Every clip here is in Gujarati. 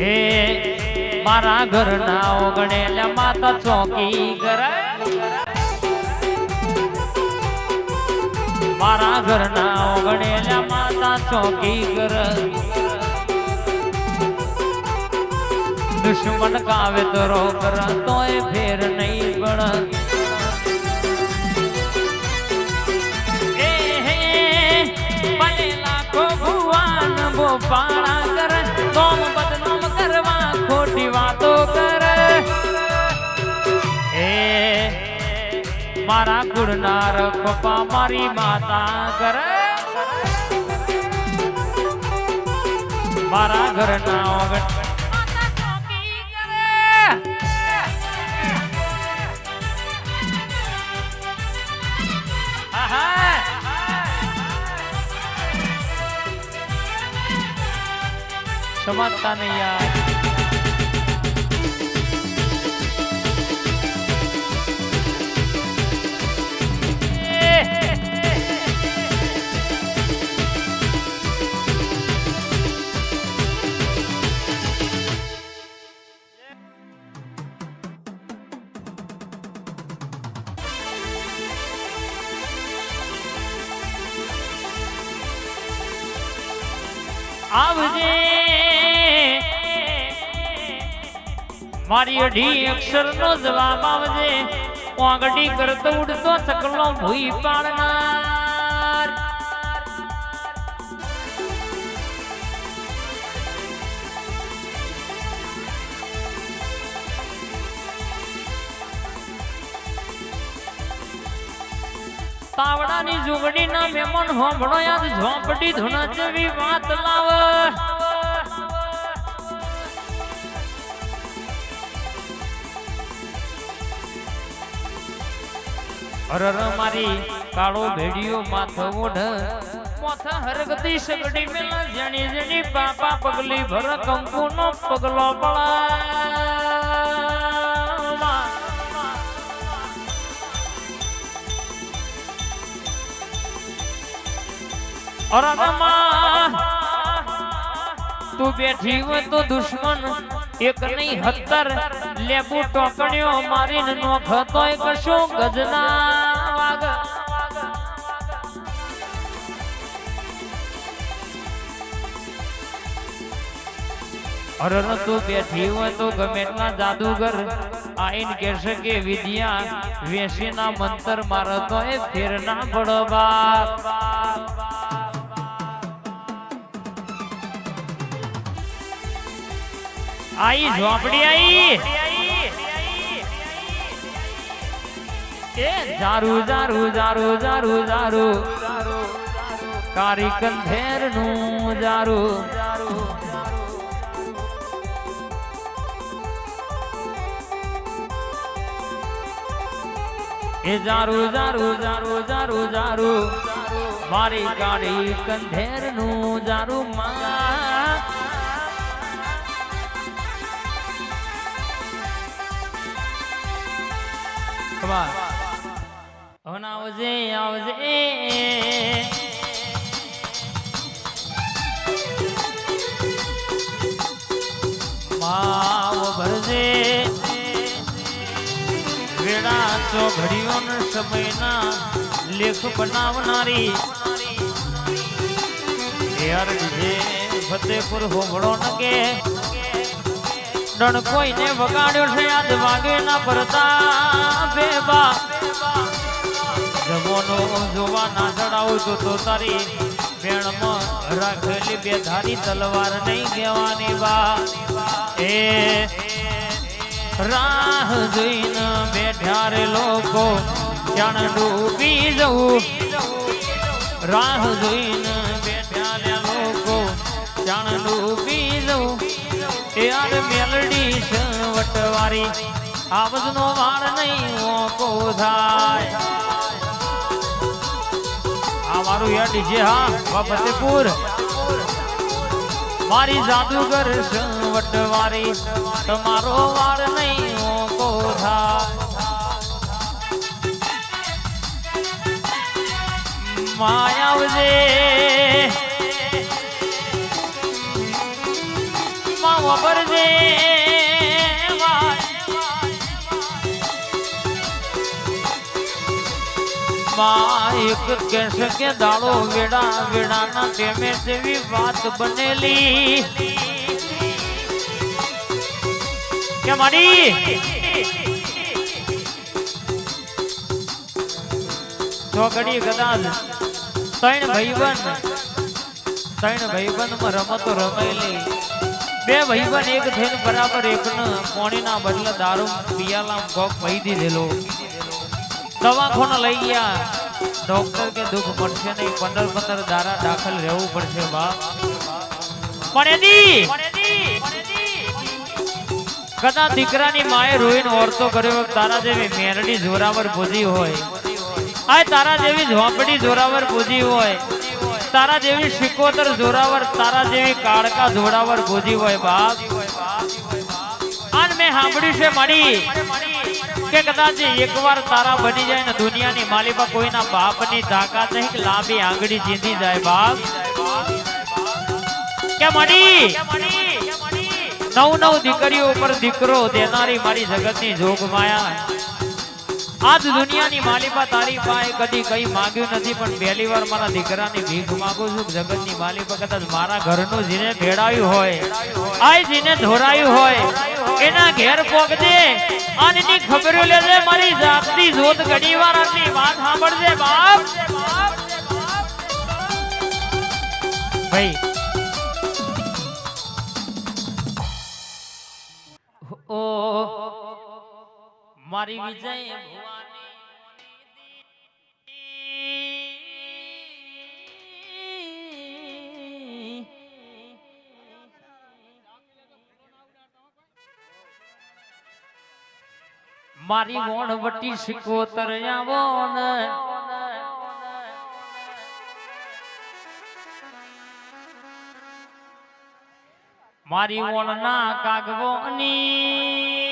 હે મારા ઘરના ઓગણેલા માતા ચોકી કરાય મારા ઘરના ઓગણેલા માતા ચોકી કર દુશ્મન કાવે તો રો કર તોય ફેર મારા ગુણનાર પપ્પા મારી માતા કરે મારા ઘરના ઓગણ. સમજતા નહીં યાર. આવજે. મારી અઢી અક્ષર નો જવાબ આવજે. વાંગડી કરતો ઉડતો સકલો ભૂઈ પાડનાર. તાવડાની જુગડી ના મેમન હોમણો યાદ ઝોંપડી ધૂના જેવી વાત લાવ. હરર મારી કાળો ભેડિયો માથો ઓઢ મોથા હરગતી સગડી મેલા જણી જણી પાપા પગલી ભર કંકુ નો પગલો પળા તું બેઠી હોય તો દુશ્મન, એક નહીં હતર લેબુ ટોકણીઓ મારીને નોખ તોય ગજના વાગ અરર તું બેઠી હોય તો ગમે એટલા જાદુગર. આઈન કહેશે કે, વિદ્યા, વેશીના મંતર મારતો એ ફેર ના પડવા આઈ, ઝોપડી આઈ. એ જારુ જારુ જારુ જારુ જારુ કારી કંધેરનું જારુ એ જારુ જારુ જારુ જારુ જારુ મારી ગાડી કંધેરનું જારુ માં ખબર હવે આવજે આવજે. માવ ભરજે. વેળા તો ઘડીઓનો સમયના લેખ બનાવનારી. ફતેપુર હોમળો ન ડણ કોઈને વગાડ્યો છે, યાદ વાગે ના પરતા બેબા જમોનો જોવા ના ચડાવું તો તો તારી મેણમાં રાખેલી બે ધારી તલવાર નહીં કહેવાની બા એ રાહ જોઈને બેઠા રે લોકો જાણ ડૂબી જવું? રાહ જોઈને બેઠા લોકો જાણ ડૂબી યાર મેલડી છે વટવારી. આવજનો વાળ નહીં ઓકો થાય આ મારું યાર ડીજે, હા ફતેપુર. મારી જાદુગર છે વટવારી. તમારો વાળ નહીં ઓકો થાય માયાવજે માં એક કહેશે કે દાળો વેડા, વેડાના તેમે તેવી વાત બનેલી. કે મારી ચોકડી કદાચ ત્રણ ભાઈબંધ, ત્રણ ભાઈબંધમાં રમતો રમેલી. બે ભાઈબંધ એક થઈને બરાબર એકને પોણીના બદલે દારૂ પિયાલા ભોગ પહી દીધેલો. દવાખોને લઈ ગયા. ડોક્ટર કે દુઃખ મળશે નહીં, પંદર પંદર દારા દાખલ રહેવું પડશે બાપ. પણ એની કદાચ દીકરાની માએ રોઈને ઓરતો કર્યો તારા જેવી મેરડી જોરાવર ભૂજી હોય. આ તારા જેવી ઝોપડી જોરાવર પૂજી હોય. તારા જેવી શિકોતર જોરાવર તારા જેવી કાળકા જોરાવર ગોજી હોય બાપ. આન મેં સાંભળ્યું છે મળી કે કદાચ એકવાર તારા બની જાય ને દુનિયાની માલિકા કોઈના બાપની તાકાત નહીં લાંબી આંગળી જીંદી જાય બાપ. કે મળી નવ નવ દીકરીઓ ઉપર દીકરો દેનારી મારી જગતની જોગ માયા આજ દુનિયાની માલિકા તારી પાસે કદી કઈ માંગ્યું નથી, પણ પહેલી વાર મારા દીકરાની ભીખ માંગુ છું. જગતની માલિકા કદાચ મારા ઘરનું જીને ભેળાયું હોય આ જીને ધોરાયું હોય, એના ઘેર પોગજે એની ખબરો લેજે, મારી જાતની જોત ઘણી વાર આની વાત સાંભળજે, બાપ. ભાઈ. ઓ મારી વિજય ભુવાની મારી ગોણ વટી સિકોતર આવો ને. મારી ના કાગવોની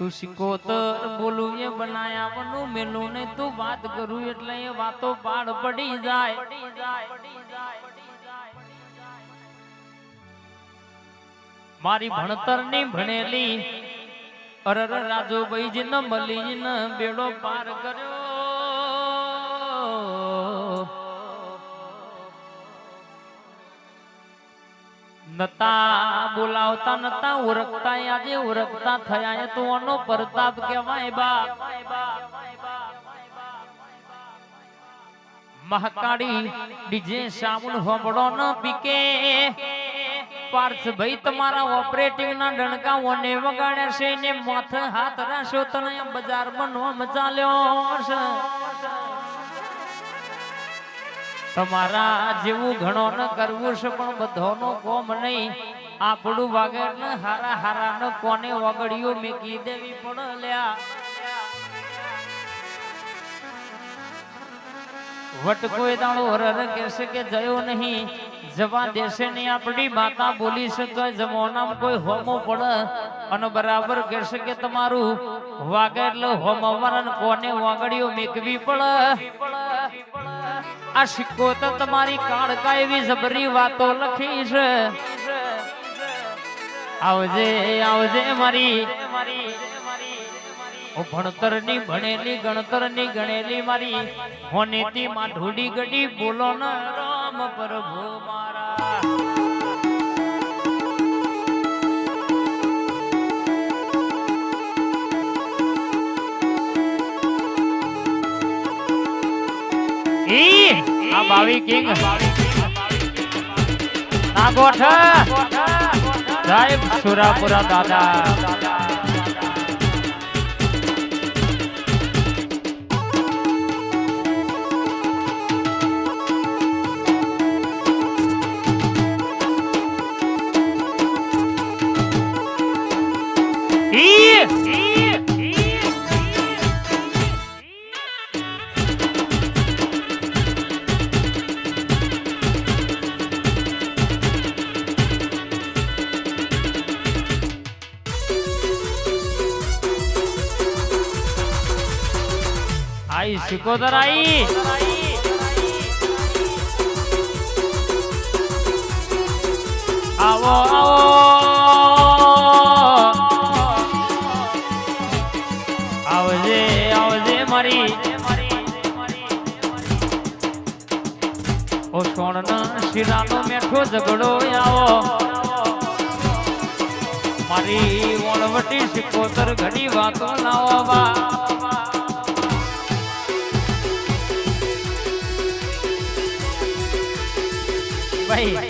તું સિકોતર બોલું એ બનાયાવાનું મેલું ને તું વાત કરું એટલે એ વાતો પાડ પડી જાય. મારી ભણતરની ભણેલી અરર રાજુભાઈ ન મળી ને બેડો પાર કર્યો. નતા, બોલાવતા નતા ઓળખતા આજે ઓળખતા થયા તો આનો પ્રતાપ કહેવાય બા મહાકાળી ડીજે સામુન હોબળો ન પીકે. પાર્થ ભાઈ તમારા ઓપરેટિંગ ના ડણકા ઓને વગાડ્યા છે ને માથે હાથ રાશો તને બજાર બનવો મચાલ્યો છે. તમારા જેવું ઘણો ન કરવું છે, પણ બધાનો કોમ નહીં. આપણું વાગર ને હારા હારા ને કોને વગડ્યું મેકી દેવી પણ લ્યા. વટ કોઈ દાણો હરર કહેશે કે જયો નહીં. જવા દેશે નહીં આપણી માતા, બોલી છે તો જમોનામ કોઈ હોમો પડે. અને બરાબર કહેશે કે તમારું વાગે એટલે હોમવરણ કોને વાગડીઓ મેકવી પડે? આ સિક્કો તો તમારી કાળકા એવી જબરી વાતો લખી છે. આવજે આવજે મારી. ભણતરની ભણેલી ગણતરની ગણેલી મારી. હોનેતી માં ઢોડી ગડી બોલો ન રામ પ્રભુ મારા. ઈ! આ બાવી કિંગ. નાગોઠ. જય સુરાપુરા દાદા. આઈ સિકોદર આઈ. આવો આવો. આવજે આવજે મારી. ઓ સોણના શિરાનો મેઠો ઝઘડો આવો. મારી વણવટી સિકોતર ઘણી વાતો લાવો બા Bye. Bye.